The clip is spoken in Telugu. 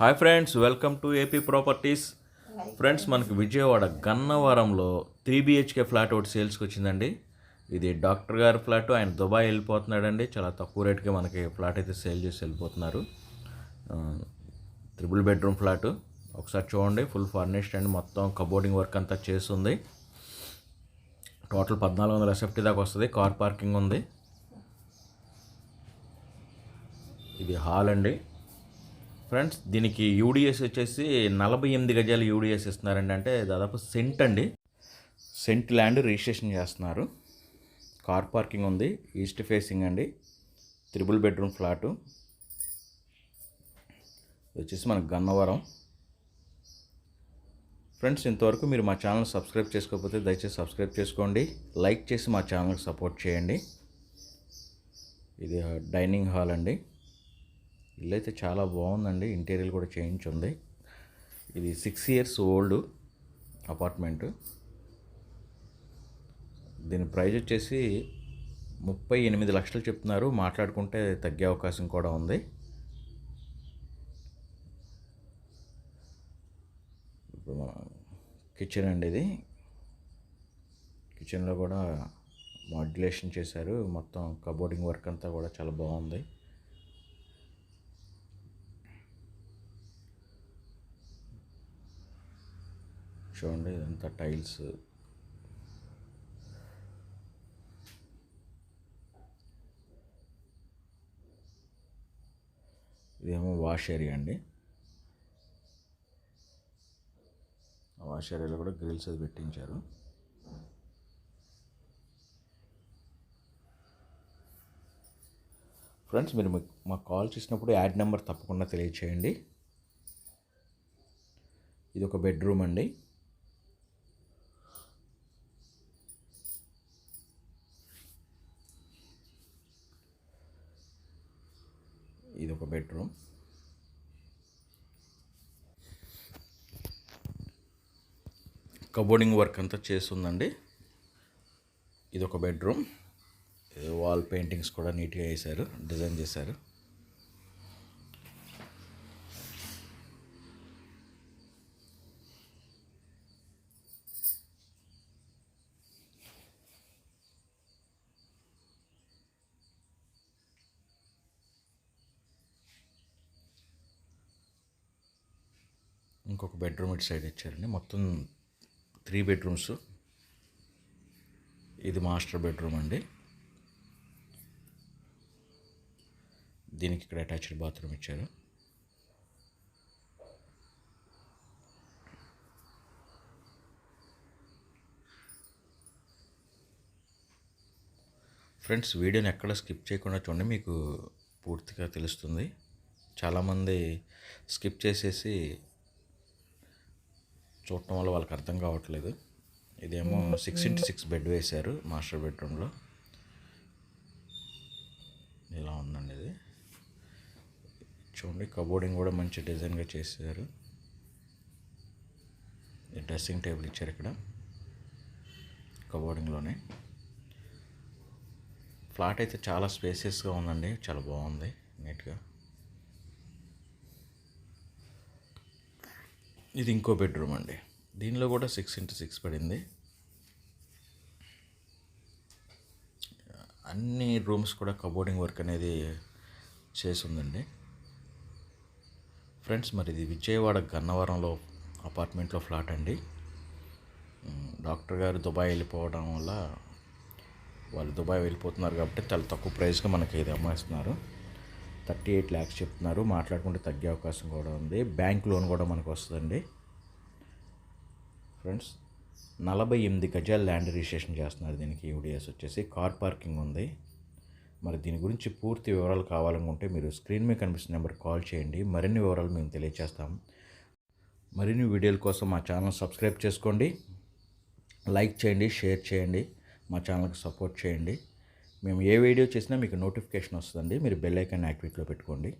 Hi friends welcome to AP properties. Friends మనకి విజయవాడ గన్నవరంలో త్రీ బిహెచ్కే ఫ్లాట్ ఒకటి సేల్స్కి వచ్చిందండి. ఇది డాక్టర్ గారి ఫ్లాట్ ఆయన దుబాయ్ వెళ్ళిపోతున్నాడండి. చాలా తక్కువ రేట్కి మనకి ఫ్లాట్ అయితే సేల్ చేసి వెళ్ళిపోతున్నారు. Triple bedroom flat. ఒకసారి చూడండి ఫుల్ ఫర్నిష్డ్ అండ్. మొత్తం కబోర్డింగ్ వర్క్ అంతా చేస్తుంది. టోటల్ పద్నాలుగు వందల ఎస్ఎఫ్టీ దాకా వస్తుంది. కార్ పార్కింగ్ ఉంది. ఇది హాల్ అండి. ఫ్రెండ్స్ దీనికి యూడిఎస్ వచ్చేసి నలభై ఎనిమిది గజాలు యూడిఎస్ ఇస్తున్నారండి. అంటే దాదాపు సెంట్ అండి. సెంట్ ల్యాండ్ రిజిస్ట్రేషన్ చేస్తున్నారు. కార్ పార్కింగ్ ఉంది. ఈస్ట్ ఫేసింగ్ అండి. Triple bedroom flat. వచ్చేసి మన గన్నవరం. ఫ్రెండ్స్ ఇంతవరకు మీరు మా ఛానల్ సబ్స్క్రైబ్ చేసుకోకపోతే దయచేసి సబ్స్క్రైబ్ చేసుకోండి. లైక్ చేసి మా ఛానల్కి సపోర్ట్ చేయండి. ఇది డైనింగ్ హాల్ అండి. ఇల్లు అయితే చాలా బాగుందండి. ఇంటీరియర్ కూడా చేంజ్ ఉంది ఇది సిక్స్ ఇయర్స్ ఓల్డ్ అపార్ట్మెంట్. దీని ప్రైజ్ వచ్చేసి ముప్పై ఎనిమిది లక్షలు చెప్తున్నారు. మాట్లాడుకుంటే తగ్గే అవకాశం కూడా ఉంది. ఇప్పుడు మన కిచెన్ అండి ఇది. కిచెన్లో కూడా మాడ్యులేషన్ చేశారు. మొత్తం కబోర్డింగ్ వర్క్ అంతా కూడా చాలా బాగుంది. చూడండి ఇదంతా టైల్స్. ఇదేమో వాష్ ఏరియా అండి. వాష్ ఏరియాలో కూడా గ్రిల్స్ అది పెట్టించారు. ఫ్రెండ్స్ మీరు మీకు మాకు కాల్ చేసినప్పుడు యాడ్ నెంబర్ తప్పకుండా తెలియచేయండి. ఇది ఒక బెడ్రూమ్ అండి ఇది ఒక బెడ్రూమ్. కబోర్డింగ్ వర్క్ అంతా చేస్తుందండి. ఇది ఒక బెడ్రూమ్ వాల్ పెయింటింగ్స్ కూడా నీట్గా వేశారు డిజైన్ చేశారు. ఇంకొక బెడ్రూమ్ ఇటు సైడ్ ఇచ్చారండి. మొత్తం త్రీ బెడ్రూమ్స్. ఇది మాస్టర్ బెడ్రూమ్ అండి. దీనికి ఇక్కడ అటాచ్డ్ బాత్రూమ్ ఇచ్చారు. ఫ్రెండ్స్ వీడియోని ఎక్కడ స్కిప్ చేయకుండా చూడండి మీకు పూర్తిగా తెలుస్తుంది. చాలామంది స్కిప్ చేసేసి చూడటం వల్ల వాళ్ళకి అర్థం కావట్లేదు. ఇదేమో సిక్స్ ఇంటూ సిక్స్ బెడ్ వేశారు మాస్టర్ బెడ్రూమ్లో ఇలా ఉందండి ఇది. చూడండి కబోర్డింగ్ కూడా మంచి డిజైన్గా చేశారు. డ్రెస్సింగ్ టేబుల్ ఇచ్చారు ఇక్కడ. కబోర్డింగ్లోనే ఫ్లాట్ అయితే చాలా స్పేసియస్గా ఉందండి. చాలా బాగుంది నీట్గా ఇది ఇంకో బెడ్రూమ్ అండి. దీనిలో కూడా సిక్స్ ఇంటూ సిక్స్ పడింది. అన్ని రూమ్స్ కూడా కబోర్డింగ్ వర్క్ అనేది చేసి ఉందండి ఫ్రెండ్స్ మరి ఇది విజయవాడ గన్నవరంలో అపార్ట్మెంట్లో ఫ్లాట్ అండి. డాక్టర్ గారు దుబాయ్ వెళ్ళిపోవడం వల్ల వాళ్ళు దుబాయ్ వెళ్ళిపోతున్నారు కాబట్టి చాలా తక్కువ ప్రైస్గా మనకి ఇది అమ్మేస్తున్నారు. థర్టీ ఎయిట్ ల్యాక్స్ చెప్తున్నారు. మాట్లాడుకుంటే తగ్గే అవకాశం కూడా ఉంది. బ్యాంక్ లోన్ కూడా మనకు వస్తుందండి. ఫ్రెండ్స్ నలభై ఎనిమిది గజాల ల్యాండ్ రిజిస్ట్రేషన్ చేస్తున్నారు దీనికి యూడిఎస్ వచ్చేసి. కార్ పార్కింగ్ ఉంది. మరి దీని గురించి పూర్తి వివరాలు కావాలనుకుంటే మీరు స్క్రీన్ మీద కనిపిస్తున్న నెంబర్ కాల్ చేయండి. మరిన్ని వివరాలు మేము తెలియజేస్తాం మరిన్ని వీడియోల కోసం మా ఛానల్ సబ్స్క్రైబ్ చేసుకోండి. లైక్ చేయండి షేర్ చేయండి. మా ఛానల్కి సపోర్ట్ చేయండి. మేము ఏ వీడియో చేసినా మీకు నోటిఫికేషన్ వస్తుందండి. మీరు బెల్ ఐకాన్ యాక్టివేట్లో పెట్టుకోండి.